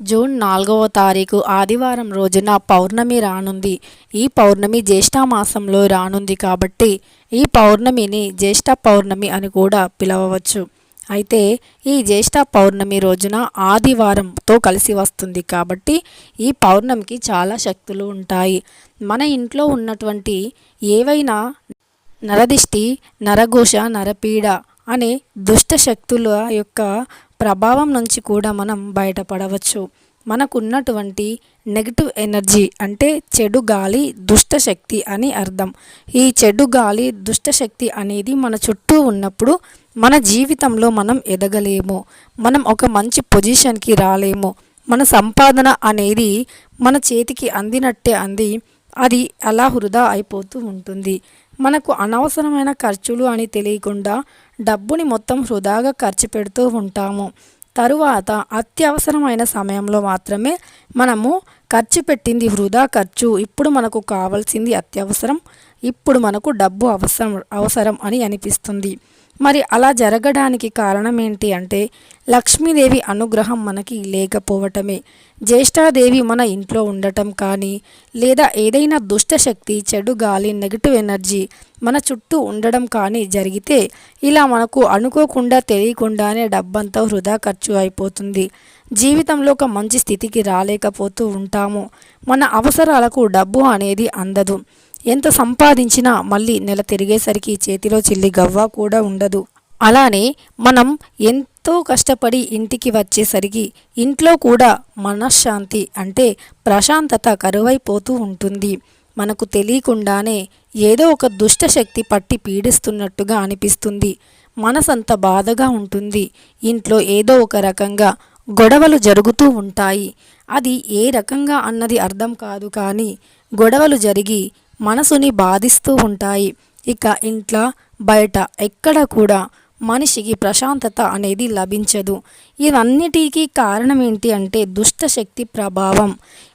June నాలుగవ తారీఖు ఆదివారం రోజున పౌర్ణమి రానుంది. ఈ పౌర్ణమి జ్యేష్ఠ మాసంలో రానుంది కాబట్టి ఈ పౌర్ణమిని జ్యేష్ఠ పౌర్ణమి అని కూడా పిలవవచ్చు. అయితే ఈ జ్యేష్ఠ పౌర్ణమి రోజున ఆదివారంతో కలిసి వస్తుంది కాబట్టి ఈ పౌర్ణమికి చాలా శక్తులు ఉంటాయి. మన ఇంట్లో ఉన్నటువంటి ఏవైనా నరదిష్టి నరఘోష నరపీడ అనే దుష్ట శక్తుల యొక్క ప్రభావం నుంచి కూడా మనం బయటపడవచ్చు. మనకున్నటువంటి నెగిటివ్ ఎనర్జీ అంటే చెడు గాలి దుష్ట శక్తి అని అర్థం. ఈ చెడు గాలి దుష్టశక్తి అనేది మన చుట్టూ ఉన్నప్పుడు మన జీవితంలో మనం ఎదగలేము. మనం ఒక మంచి పొజిషన్కి రాలేము. మన సంపాదన అనేది మన చేతికి అందినట్టే అంది. అది అలా వృధా అయిపోతూ ఉంటుంది. మనకు అనవసరమైన ఖర్చులు అని తెలియకుండా డబ్బుని మొత్తం వృధాగా ఖర్చు పెడుతూ ఉంటాము. తరువాత అత్యవసరమైన సమయంలో మాత్రమే మనము ఖర్చు పెట్టింది వృధా ఖర్చు. ఇప్పుడు మనకు కావాల్సింది అత్యవసరం. ఇప్పుడు మనకు డబ్బు అవసరం అవసరం అని అనిపిస్తుంది. మరి అలా జరగడానికి కారణం ఏంటి అంటే లక్ష్మీదేవి అనుగ్రహం మనకి లేకపోవటమే. జ్యేష్ఠాదేవి మన ఇంట్లో ఉండటం కానీ లేదా ఏదైనా దుష్టశక్తి చెడు గాలి నెగిటివ్ ఎనర్జీ మన చుట్టూ ఉండడం కానీ జరిగితే ఇలా మనకు అనుకోకుండా తెలియకుండానే డబ్బంతా వృధా ఖర్చు అయిపోతుంది. జీవితంలో ఒక మంచి స్థితికి రాలేకపోతూ ఉంటాము. మన అవసరాలకు డబ్బు అనేది అందదు. ఎంత సంపాదించినా మళ్ళీ నెల తిరిగేసరికి చేతిలో చిల్లి గవ్వ కూడా ఉండదు. అలానే మనం ఎంతో కష్టపడి ఇంటికి వచ్చేసరికి ఇంట్లో కూడా మనశ్శాంతి అంటే ప్రశాంతత కరువైపోతూ ఉంటుంది. మనకు తెలియకుండానే ఏదో ఒక దుష్టశక్తి పట్టి పీడిస్తున్నట్టుగా అనిపిస్తుంది. మనసంత బాధగా ఉంటుంది. ఇంట్లో ఏదో ఒక రకంగా గొడవలు జరుగుతూ ఉంటాయి. అది ఏ రకంగా అన్నది అర్థం కాదు కానీ గొడవలు జరిగి మనసుని బాధిస్తూ ఉంటాయి. ఇక ఇంట్లో బయట ఎక్కడ కూడా మనిషికి ప్రశాంతత అనేది లభించదు. ఇవన్నిటికీ కారణం ఏంటి అంటే దుష్టశక్తి ప్రభావం.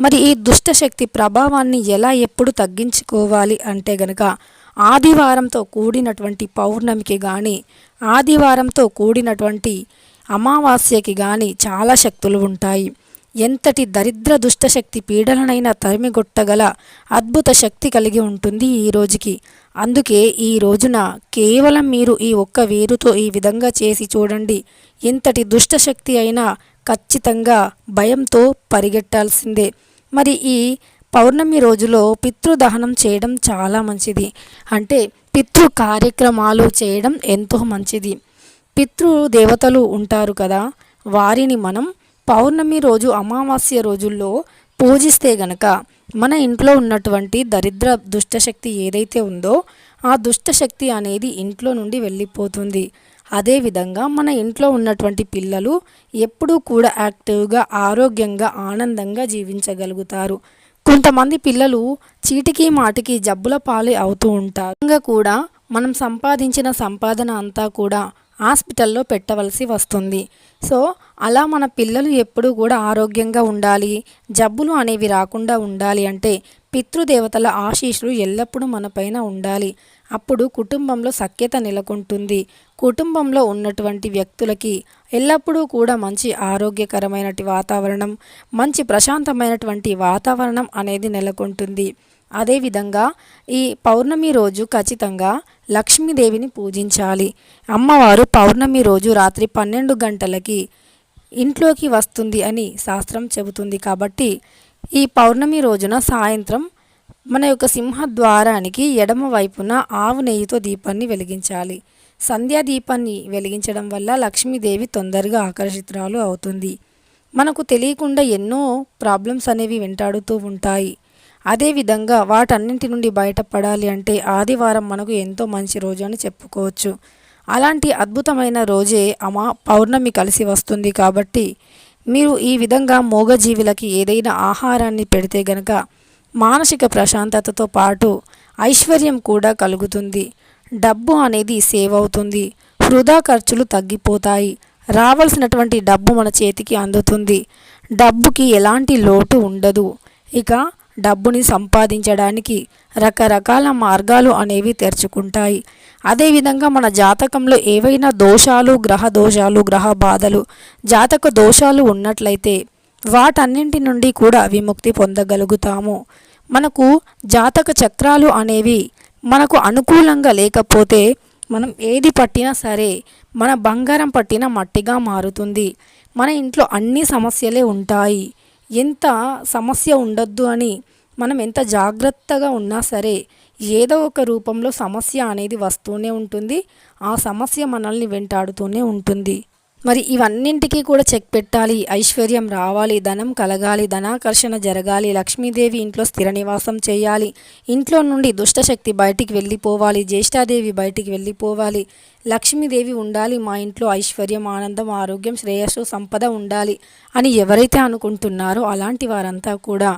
మరి ఈ దుష్టశక్తి ప్రభావాన్ని ఎలా ఎప్పుడు తగ్గించుకోవాలి అంటే గనక ఆదివారంతో కూడినటువంటి పౌర్ణమికి కానీ ఆదివారంతో కూడినటువంటి అమావాస్యకి కానీ చాలా శక్తులు ఉంటాయి. ఎంతటి దరిద్ర దుష్టశక్తి పీడలనైనా తరిమిగొట్టగల అద్భుత శక్తి కలిగి ఉంటుంది ఈ రోజుకి. అందుకే ఈ రోజున కేవలం మీరు ఈ ఒక్క వేరుతో ఈ విధంగా చేసి చూడండి. ఎంతటి దుష్టశక్తి అయినా ఖచ్చితంగా భయంతో పరిగెట్టాల్సిందే. మరి ఈ పౌర్ణమి రోజులో పితృదహనం చేయడం చాలా మంచిది. అంటే పితృ కార్యక్రమాలు చేయడం ఎంతో మంచిది. పితృ దేవతలు ఉంటారు కదా వారిని మనం పౌర్ణమి రోజు అమావాస్య రోజుల్లో పూజిస్తే గనక మన ఇంట్లో ఉన్నటువంటి దరిద్ర దుష్టశక్తి ఏదైతే ఉందో ఆ దుష్టశక్తి అనేది ఇంట్లో నుండి వెళ్ళిపోతుంది. అదేవిధంగా మన ఇంట్లో ఉన్నటువంటి పిల్లలు ఎప్పుడూ కూడా యాక్టివ్గా ఆరోగ్యంగా ఆనందంగా జీవించగలుగుతారు. కొంతమంది పిల్లలు చీటికి మాటికి జబ్బుల పాలు అవుతూ ఉంటారు. కూడా మనం సంపాదించిన సంపాదన అంతా కూడా హాస్పిటల్లో పెట్టవలసి వస్తుంది. సో అలా మన పిల్లలు ఎప్పుడూ కూడా ఆరోగ్యంగా ఉండాలి. జబ్బులు అనేవి రాకుండా ఉండాలి అంటే పితృదేవతల ఆశీస్సులు ఎల్లప్పుడూ మన పైన ఉండాలి. అప్పుడు కుటుంబంలో సఖ్యత నెలకొంటుంది. కుటుంబంలో ఉన్నటువంటి వ్యక్తులకి ఎల్లప్పుడూ కూడా మంచి ఆరోగ్యకరమైనటువంటి వాతావరణం మంచి ప్రశాంతమైనటువంటి వాతావరణం అనేది నెలకొంటుంది. అదేవిధంగా ఈ పౌర్ణమి రోజు ఖచ్చితంగా లక్ష్మీదేవిని పూజించాలి. అమ్మవారు పౌర్ణమి రోజు రాత్రి పన్నెండు గంటలకి ఇంట్లోకి వస్తుంది అని శాస్త్రం చెబుతుంది కాబట్టి ఈ పౌర్ణమి రోజున సాయంత్రం మన యొక్క సింహద్వారానికి ఎడమ వైపున ఆవు నెయ్యితో దీపాన్ని వెలిగించాలి. సంధ్యా దీపాన్ని వెలిగించడం వల్ల లక్ష్మీదేవి తొందరగా ఆకర్షితురాలు అవుతుంది. మనకు తెలియకుండా ఎన్నో ప్రాబ్లమ్స్ అనేవి వెంటాడుతూ ఉంటాయి. అదేవిధంగా వాటన్నింటి నుండి బయటపడాలి అంటే ఆదివారం మనకు ఎంతో మంచి రోజు అని చెప్పుకోవచ్చు. అలాంటి అద్భుతమైన రోజే అమా పౌర్ణమి కలిసి వస్తుంది కాబట్టి మీరు ఈ విధంగా మూగజీవులకి ఏదైనా ఆహారాన్ని పెడితే గనక మానసిక ప్రశాంతతతో పాటు ఐశ్వర్యం కూడా కలుగుతుంది. డబ్బు అనేది సేవ్ అవుతుంది. వృధా ఖర్చులు తగ్గిపోతాయి. రావాల్సినటువంటి డబ్బు మన చేతికి అందుతుంది. డబ్బుకి ఎలాంటి లోటు ఉండదు. ఇక డబ్బుని సంపాదించడానికి రకరకాల మార్గాలు అనేవి తెరుచుకుంటాయి. అదేవిధంగా మన జాతకంలో ఏవైనా దోషాలు గ్రహ దోషాలు గ్రహ బాధలు జాతక దోషాలు ఉన్నట్లయితే వాటన్నింటి నుండి కూడా విముక్తి పొందగలుగుతాము. మనకు జాతక చక్రాలు అనేవి మనకు అనుకూలంగా లేకపోతే మనం ఏది పట్టినా సరే మన బంగారం పట్టిన మట్టిగా మారుతుంది. మన ఇంట్లో అన్ని సమస్యలే ఉంటాయి. ఎంత సమస్య ఉండొద్దు అని మనం ఎంత జాగ్రత్తగా ఉన్నా సరే ఏదో ఒక రూపంలో సమస్య అనేది వస్తూనే ఉంటుంది. ఆ సమస్య మనల్ని వెంటాడుతూనే ఉంటుంది. మరి ఇవన్నింటికీ కూడా చెక్ పెట్టాలి. ఐశ్వర్యం రావాలి ధనం కలగాలి ధనాకర్షణ జరగాలి లక్ష్మీదేవి ఇంట్లో స్థిర నివాసం చేయాలి ఇంట్లో నుండి దుష్టశక్తి బయటికి వెళ్ళిపోవాలి జ్యేష్ఠాదేవి బయటికి వెళ్ళిపోవాలి లక్ష్మీదేవి ఉండాలి మా ఇంట్లో ఐశ్వర్యం ఆనందం ఆరోగ్యం శ్రేయస్సు సంపద ఉండాలి అని ఎవరైతే అనుకుంటున్నారో అలాంటి వారంతా కూడా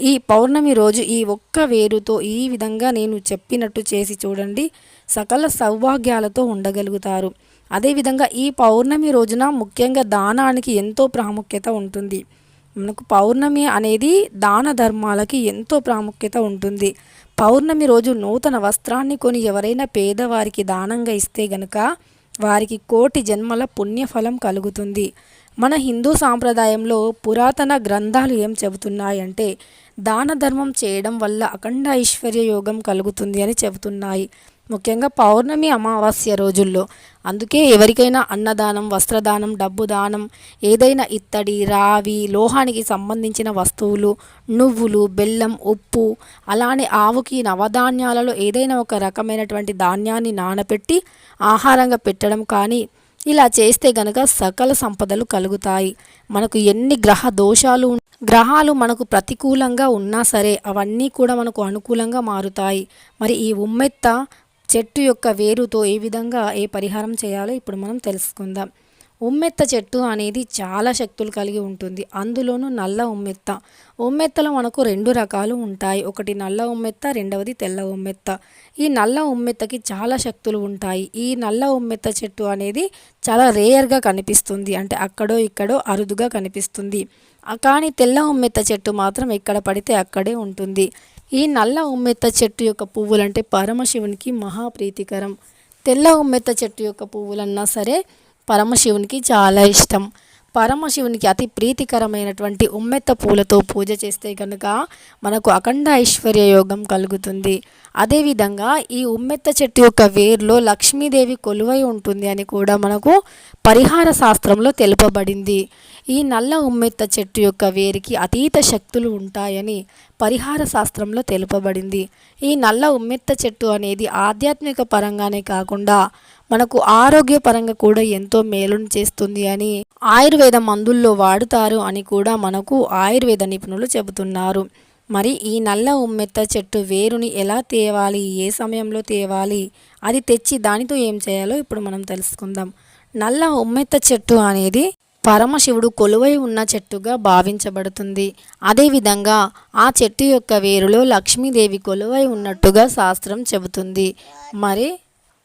ఈ పౌర్ణమి రోజు ఈ ఒక్క వేరుతో ఈ విధంగా నేను చెప్పినట్టు చేసి చూడండి సకల సౌభాగ్యాలతో ఉండగలుగుతారు. అదేవిధంగా ఈ పౌర్ణమి రోజున ముఖ్యంగా దానానికి ఎంతో ప్రాముఖ్యత ఉంటుంది. మనకు పౌర్ణమి అనేది దాన ధర్మాలకి ఎంతో ప్రాముఖ్యత ఉంటుంది. పౌర్ణమి రోజు నూతన వస్త్రాన్ని కొని ఎవరైనా పేదవారికి దానంగా ఇస్తే గనుక వారికి కోటి జన్మల పుణ్యఫలం కలుగుతుంది. మన హిందూ సాంప్రదాయంలో పురాతన గ్రంథాలు ఏం చెబుతున్నాయంటే దాన ధర్మం చేయడం వల్ల అఖండ ఐశ్వర్య యోగం కలుగుతుంది అని చెబుతున్నాయి. ముఖ్యంగా పౌర్ణమి అమావాస్య రోజుల్లో. అందుకే ఎవరికైనా అన్నదానం వస్త్రదానం డబ్బు దానం ఏదైనా ఇత్తడి రావి లోహానికి సంబంధించిన వస్తువులు నువ్వులు బెల్లం ఉప్పు అలానే ఆవుకి నవధాన్యాలలో ఏదైనా ఒక రకమైనటువంటి ధాన్యాన్ని నానబెట్టి ఆహారంగా పెట్టడం కానీ ఇలా చేస్తే గనక సకల సంపదలు కలుగుతాయి. మనకు ఎన్ని గ్రహ దోషాలు గ్రహాలు మనకు ప్రతికూలంగా ఉన్నా సరే అవన్నీ కూడా మనకు అనుకూలంగా మారుతాయి. మరి ఈ ఉమ్మెత్త చెట్టు యొక్క వేరుతో ఏ విధంగా ఏ పరిహారం చేయాలో ఇప్పుడు మనం తెలుసుకుందాం. ఉమ్మెత్త చెట్టు అనేది చాలా శక్తులు కలిగి ఉంటుంది. అందులోనూ నల్ల ఉమ్మెత్త. ఉమ్మెత్తలో మనకు రెండు రకాలు ఉంటాయి. ఒకటి నల్ల ఉమ్మెత్త రెండవది తెల్ల ఉమ్మెత్త. ఈ నల్ల ఉమ్మెత్తకి చాలా శక్తులు ఉంటాయి. ఈ నల్ల ఉమ్మెత్త చెట్టు అనేది చాలా రేయర్గా కనిపిస్తుంది. అంటే అక్కడో ఇక్కడో అరుదుగా కనిపిస్తుంది. కానీ తెల్ల ఉమ్మెత్త చెట్టు మాత్రం ఎక్కడ పడితే అక్కడే ఉంటుంది. ఈ నల్ల ఉమ్మెత్త చెట్టు యొక్క పువ్వులంటే పరమశివునికి మహాప్రీతికరం. తెల్ల ఉమ్మెత్త చెట్టు యొక్క పువ్వులన్నా సరే పరమశివునికి చాలా ఇష్టం. పరమశివునికి అతి ప్రీతికరమైనటువంటి ఉమ్మెత్త పూలతో పూజ చేస్తే కనుక మనకు అఖండ ఐశ్వర్య యోగం కలుగుతుంది. అదేవిధంగా ఈ ఉమ్మెత్త చెట్టు యొక్క వేర్లో లక్ష్మీదేవి కొలువై ఉంటుంది అని కూడా మనకు పరిహార శాస్త్రంలో తెలుపబడింది. ఈ నల్ల ఉమ్మెత్త చెట్టు యొక్క వేరికి అతీత శక్తులు ఉంటాయని పరిహార శాస్త్రంలో తెలుపబడింది. ఈ నల్ల ఉమ్మెత్త చెట్టు అనేది ఆధ్యాత్మిక పరంగానే కాకుండా మనకు ఆరోగ్యపరంగా కూడా ఎంతో మేలును చేస్తుంది అని ఆయుర్వేద మందుల్లో వాడుతారు అని కూడా మనకు ఆయుర్వేద నిపుణులు చెబుతున్నారు. మరి ఈ నల్ల ఉమ్మెత్త చెట్టు వేరుని ఎలా తేవాలి? ఏ సమయంలో తేవాలి? అది తెచ్చి దానితో ఏం చేయాలో ఇప్పుడు మనం తెలుసుకుందాం. నల్ల ఉమ్మెత్త చెట్టు అనేది పరమశివుడు కొలువై ఉన్న చెట్టుగా భావించబడుతుంది. అదేవిధంగా ఆ చెట్టు యొక్క వేరులో లక్ష్మీదేవి కొలువై ఉన్నట్టుగా శాస్త్రం చెబుతుంది. మరి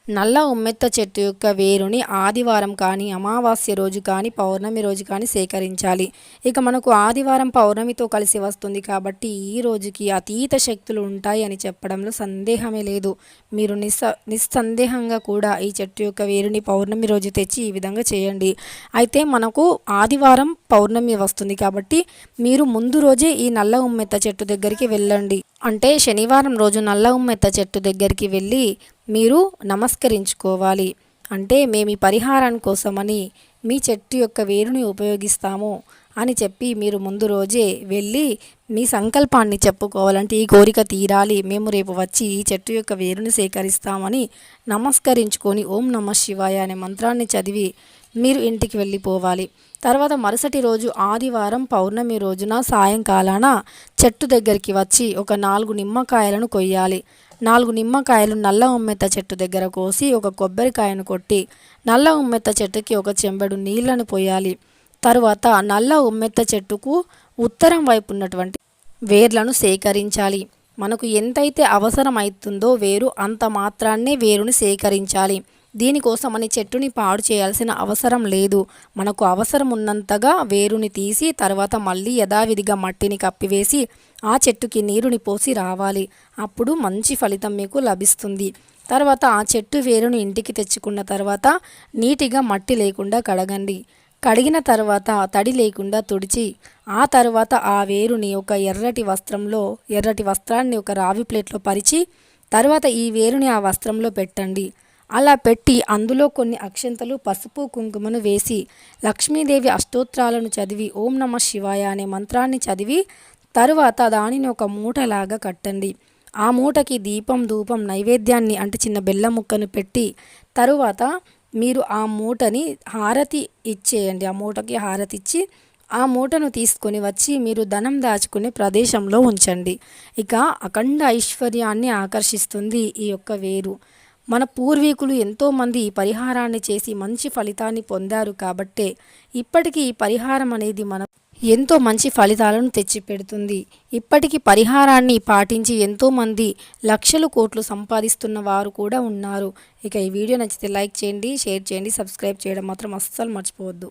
నల్ల ఉమ్మెత్త చెట్టు యొక్క వేరుని ఆదివారం కానీ అమావాస్య రోజు కానీ పౌర్ణమి రోజు కానీ సేకరించాలి. ఇక మనకు ఆదివారం పౌర్ణమితో కలిసి వస్తుంది కాబట్టి ఈ రోజుకి అతీత శక్తులు ఉంటాయి అని చెప్పడంలో సందేహమే లేదు. మీరు నిస్స నిస్సందేహంగా కూడా ఈ చెట్టు యొక్క వేరుని పౌర్ణమి రోజు తెచ్చి ఈ విధంగా చేయండి. అయితే మనకు ఆదివారం పౌర్ణమి వస్తుంది కాబట్టి మీరు ముందు రోజే ఈ నల్ల ఉమ్మెత్త చెట్టు దగ్గరికి వెళ్ళండి. అంటే శనివారం రోజు నల్ల ఉమ్మెత్త చెట్టు దగ్గరికి వెళ్ళి మీరు నమస్కరించుకోవాలి. అంటే మేము ఈ పరిహారం కోసమని మీ చెట్టు యొక్క వేరుని ఉపయోగిస్తాము అని చెప్పి మీరు ముందు రోజే వెళ్ళి మీ సంకల్పాన్ని చెప్పుకోవాలంటే ఈ కోరిక తీరాలి. మేము రేపు వచ్చి ఈ చెట్టు యొక్క వేరుని సేకరిస్తామని నమస్కరించుకొని ఓం నమ శివాయ అనే మంత్రాన్ని చదివి మీరు ఇంటికి వెళ్ళిపోవాలి. తర్వాత మరుసటి రోజు ఆదివారం పౌర్ణమి రోజున సాయంకాలాన చెట్టు దగ్గరికి వచ్చి ఒక నాలుగు నిమ్మకాయలను కొయ్యాలి. నాలుగు నిమ్మకాయలు నల్ల ఉమ్మెత్త చెట్టు దగ్గర కోసి ఒక కొబ్బరికాయను కొట్టి నల్ల ఉమ్మెత్త చెట్టుకి ఒక చెంబెడు నీళ్ళను పోయాలి. తరువాత నల్ల ఉమ్మెత్త చెట్టుకు ఉత్తరం వైపు ఉన్నటువంటి వేర్లను సేకరించాలి. మనకు ఎంతైతే అవసరం అవుతుందో వేరు అంత మాత్రాన్నే వేరుని సేకరించాలి. దీనికోసమని చెట్టుని పాడు చేయాల్సిన అవసరం లేదు. మనకు అవసరం ఉన్నంతగా వేరుని తీసి తర్వాత మళ్ళీ యథావిధిగా మట్టిని కప్పివేసి ఆ చెట్టుకి నీరుని పోసి రావాలి. అప్పుడు మంచి ఫలితం మీకు లభిస్తుంది. తర్వాత ఆ చెట్టు వేరును ఇంటికి తెచ్చుకున్న తర్వాత నీటిగా మట్టి లేకుండా కడగండి. కడిగిన తర్వాత తడి లేకుండా తుడిచి ఆ తర్వాత ఆ వేరుని ఒక ఎర్రటి వస్త్రంలో ఎర్రటి వస్త్రాన్ని ఒక రావి ప్లేట్లో పరిచి తర్వాత ఈ వేరుని ఆ వస్త్రంలో పెట్టండి. అలా పెట్టి అందులో కొన్ని అక్షంతలు పసుపు కుంకుమను వేసి లక్ష్మీదేవి అష్టోత్రాలను చదివి ఓం నమ శివాయ అనే మంత్రాన్ని చదివి తరువాత దానిని ఒక మూటలాగా కట్టండి. ఆ మూటకి దీపం ధూపం నైవేద్యాన్ని అంటే చిన్న బెల్లం ముక్కను పెట్టి తరువాత మీరు ఆ మూటని హారతి ఇచ్చేయండి. ఆ మూటకి హారతి ఇచ్చి ఆ మూటను తీసుకొని వచ్చి మీరు ధనం దాచుకునే ప్రదేశంలో ఉంచండి. ఇక అఖండ ఐశ్వర్యాన్ని ఆకర్షిస్తుంది ఈ యొక్క వేరు. మన పూర్వీకులు ఎంతోమంది ఈ పరిహారాన్ని చేసి మంచి ఫలితాన్ని పొందారు కాబట్టే ఇప్పటికీ ఈ పరిహారం అనేది మన ఎంతో మంచి ఫలితాలను తెచ్చిపెడుతుంది. ఇప్పటికీ పరిహారాన్ని పాటించి ఎంతోమంది లక్షలు కోట్లు సంపాదిస్తున్న వారు కూడా ఉన్నారు. ఇక ఈ వీడియో నచ్చితే లైక్ చేయండి షేర్ చేయండి సబ్స్క్రైబ్ చేయడం మాత్రం అస్సలు మర్చిపోవద్దు.